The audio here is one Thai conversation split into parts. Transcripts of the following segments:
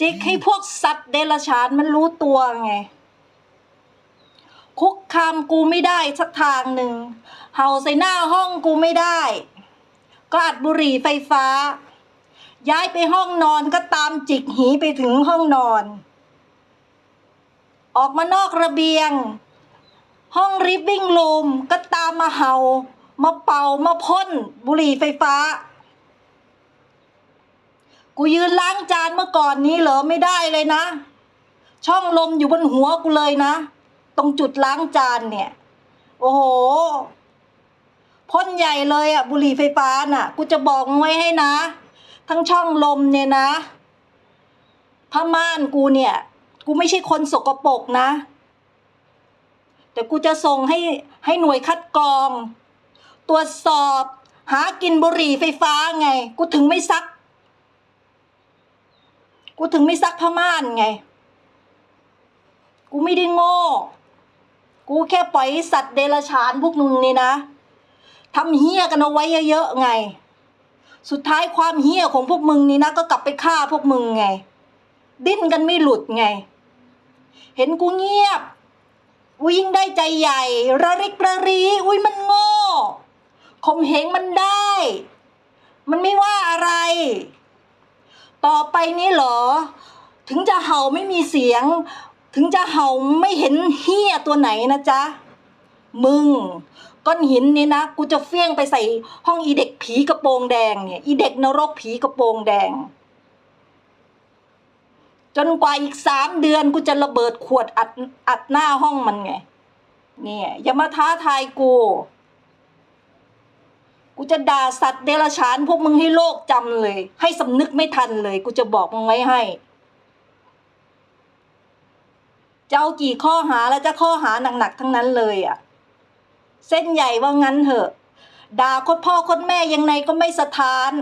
จิกให้พวกสัตว์เดรัจฉานมันรู้ตัวไง คุกคามกูไม่ได้สักทางหนึ่ง เห่าใส่หน้าห้องกูไม่ได้ก็อัดบุหรี่ไฟฟ้า ย้ายไปห้องนอนก็ตามจิกหีไปถึงห้องนอน ออกมานอกระเบียง ห้องริฟวิ่งรูมก็ตามมาเห่า มาเป่ามาพ่นบุหรี่ไฟฟ้า กูยืนล้างจานเมื่อก่อนนี้เหรอไม่ได้เลยนะ ช่องลมอยู่บนหัวกูเลยนะ ตรงจุดล้างจานเนี่ย โอ้โหพ่นใหญ่เลยอะบุหรี่ไฟฟ้าน่ะ กูจะบอกงไว้ให้นะ ทั้งช่องลมเนี่ยนะผ้าม่านกูเนี่ย กูไม่ใช่คนสกปรกนะ แต่กูจะส่งให้ให้หน่วยคัดกรอง ตรวจสอบ หากินบุหรี่ไฟฟ้าไง กูถึงไม่ซัก กูถึงไม่ซักผ้าม่านไง กูไม่ได้โง่ กูแค่ปล่อยสัตว์เดรัจฉานพวกมึงนี่นะทำเฮี้ยกันเอาไว้เยอะๆไง สุดท้ายความเฮี้ยของพวกมึงนี่นะ ก็กลับไปฆ่าพวกมึงไง ดิ้นกันไม่หลุดไง เห็นกูเงียบกูยิ่งได้ใจใหญ่ ระริกระรีอุ้ยมันโง่ข่มเหงมันได้ มันไม่ว่าอะไร ต่อไปนี้เหรอ ถึงจะเห่าไม่มีเสียง ถึงจะเห่าไม่เห็นเฮี้ยตัวไหนนะจ๊ะ มึง ก้อนหินนี่นะ กูจะเฟี้ยงไปใส่ห้องอีเด็กผีกระโปรงแดงเนี่ยอีเด็กนรกผีกระโปรงแดง จนกว่าอีกสามเดือนกูจะระเบิดขวดอัดอัดหน้าห้องมันไง เนี่ยอย่ามาท้าทายกู กูจะด่าสัตว์เดรัจฉานพวกมึงให้โลกจำเลย ให้สำนึกไม่ทันเลย กูจะบอกมึงไว้ให้จะเอากี่ข้อหาแล้วจะข้อหาหนักๆทั้งนั้นเลยอะ เส้นใหญ่ว่างั้นเถอะ ด่าโคตรพ่อโคตรแม่ยังไงก็ไม่สะท้าน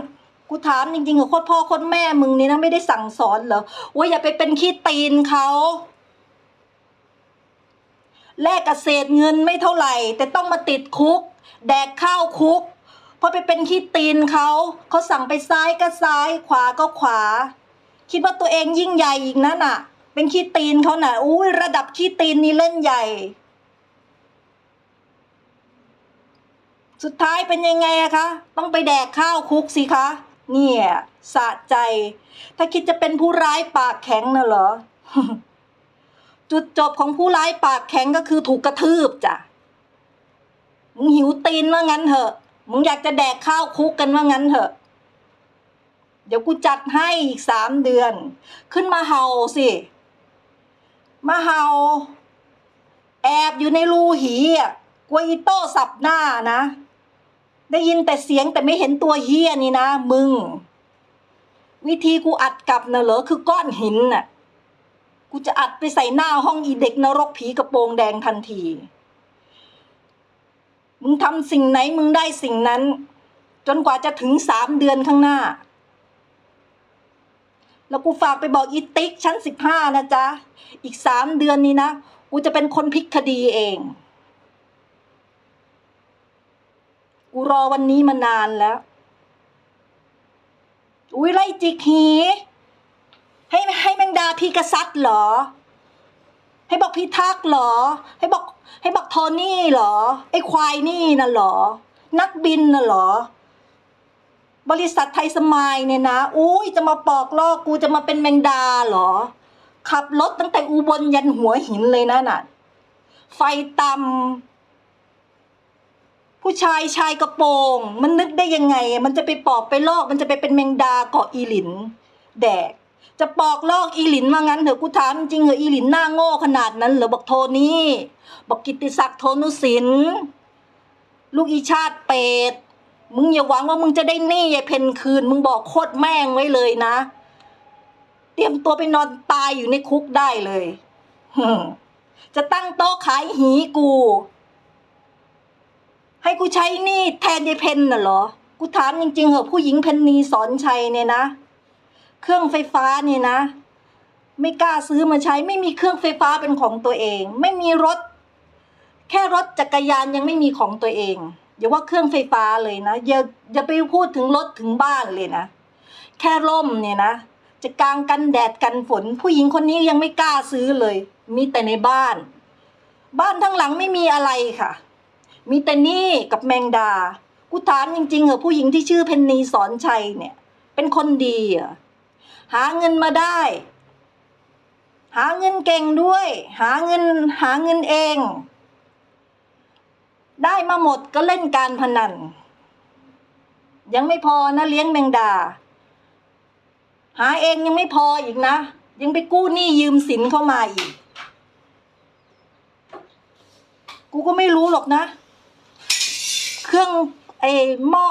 กูถามจริงๆเหรอโคตรพ่อโคตรแม่มึงนี่นะไม่ได้สั่งสอนเหรอว่าอย่าไปเป็นขี้ตีนเขาแลกกับเศษเงินไม่เท่าไหร่ แต่ต้องมาติดคุก แดกข้าวคุก เพราะไปเป็นขี้ตีนเขาเขาสั่งไปซ้ายก็ซ้าย ขวาก็ขวา คิดว่าตัวเองยิ่งใหญ่อีกนั่นน่ะ เป็นขี้ตีนเขาน่ะอุ้ยระดับขี้ตีนนี่เล่นใหญ่ สุดท้ายเป็นยังไงอะคะต้องไปแดกข้าวคุกสิคะเนี่ยสะใจ ถ้าคิดจะเป็นผู้ร้ายปากแข็งน่ะเหรอ จุดจบของผู้ร้ายปากแข็งก็คือถูกกระทืบจ้ะมึงหิวตีนว่างั้นเถอะ มึงอยากจะแดกข้าวคุกกันว่างั้นเถอะ เดี๋ยวกูจัดให้อีกสามเดือน ขึ้นมาเห่าสิ มาเห่า แอบอยู่ในรูหีอะกลัวอีโต้สับหน้านะ ได้ยินแต่เสียงแต่ไม่เห็นตัวเฮียนี่นะ มึง วิธีกูอัดกลับน่ะเหรอคือก้อนหินน่ะ กูจะอัดไปใส่หน้าห้องอีเด็กนรกผีกระโปรงแดงทันที มึงทำสิ่งไหนมึงได้สิ่งนั้น จนกว่าจะถึงสามเดือนข้างหน้า แล้วกูฝากไปบอกอีติ๊กชั้นสิบห้านะจ๊ะ อีกสามเดือนนี้นะ กูจะเป็นคนพลิกคดีเอง กูรอวันนี้มานานแล้ว อุ้ยไล่จิกหีให้ให้แมงดาพีกษัตริย์เหรอ ให้บอกพิทักษ์เหรอ ให้บอก ให้บอกโทนี่เหรอ ไอ้ควายนี่น่ะเหรอ นักบินน่ะเหรอ บริษัทไทยสมายเนี่ยนะ อุ้ยจะมาปอกลอกกูจะมาเป็นแมงดาเหรอ ขับรถตั้งแต่อุบลยันหัวหินเลยนะน่ะ ไฟต่ำผู้ชายชายกระโปรง มันนึกได้ยังไง มันจะไปปอกไปลอก มันจะไปเป็นแมงดาเกาะอีหลิน แดก จะปอกลอกอีหลินว่างั้นเถอะกูถามจริงเหรออีหลินหน้าโง่ขนาดนั้นเหรอบอกโทนี่บอกกิติศักดิ์โทนุสินลูกอีชาติเป็ดมึงอย่าหวังว่ามึงจะได้หนี้ยายเพนคืน มึงบอกโคตรแม่งไว้เลยนะ เตรียมตัวไปนอนตายอยู่ในคุกได้เลยจะตั้งโต๊ะขายหีกู ให้กูใช้หนี้แทนยายเพนน่ะเหรอ กูถามจริงๆเหอะผู้หญิงเพนนีสอนชัยเนี่ยนะ เครื่องไฟฟ้านี่นะ ไม่กล้าซื้อมาใช้ ไม่มีเครื่องไฟฟ้าเป็นของตัวเอง ไม่มีรถ แค่รถจักรยานยังไม่มีของตัวเองอย่าว่าเครื่องไฟฟ้าเลยนะอย่าอย่าไปพูดถึงรถถึงบ้านเลยนะ แค่ร่มเนี่ยนะจะกางกันแดดกันฝน ผู้หญิงคนนี้ยังไม่กล้าซื้อเลย มีแต่ในบ้าน บ้านทั้งหลังไม่มีอะไรค่ะ มีแต่นี่กับแมงดา กูถามจริงๆเหรอผู้หญิงที่ชื่อเพนนีสอนชัยเนี่ย เป็นคนดีเหรอ หาเงินมาได้ หาเงินเก่งด้วย หาเงินหาเงินเอง ได้มาหมดก็เล่นการพนัน ยังไม่พอนะเลี้ยงแมงดา หาเองยังไม่พออีกนะ ยังไปกู้หนี้ยืมสินเข้ามาอีก กูก็ไม่รู้หรอกนะ เครื่องไอ้หม้อ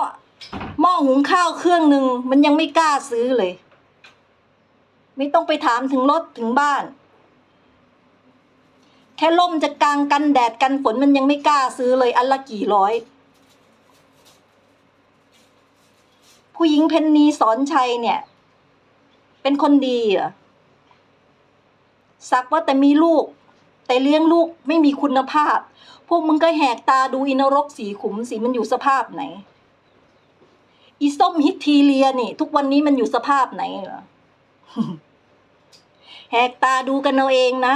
หม้อหุงข้าวเครื่องหนึ่งมันยังไม่กล้าซื้อเลย ไม่ต้องไปถามถึงรถถึงบ้าน แค่ล่มจะกางกันแดดกันฝนมันยังไม่กล้าซื้อเลยอันละกี่ร้อย ผู้หญิงเพนนีสอนชัยเนี่ย เป็นคนดีเหรอสักว่าแต่มีลูก แต่เลี้ยงลูกไม่มีคุณภาพ พวกมึงก็แหกตาดูอินรกสีขุมสีมันอยู่สภาพไหนอีส้มฮิตทีเลียนี่ ทุกวันนี้มันอยู่สภาพไหนเหรอ แหกตาดูกันเอาเองนะ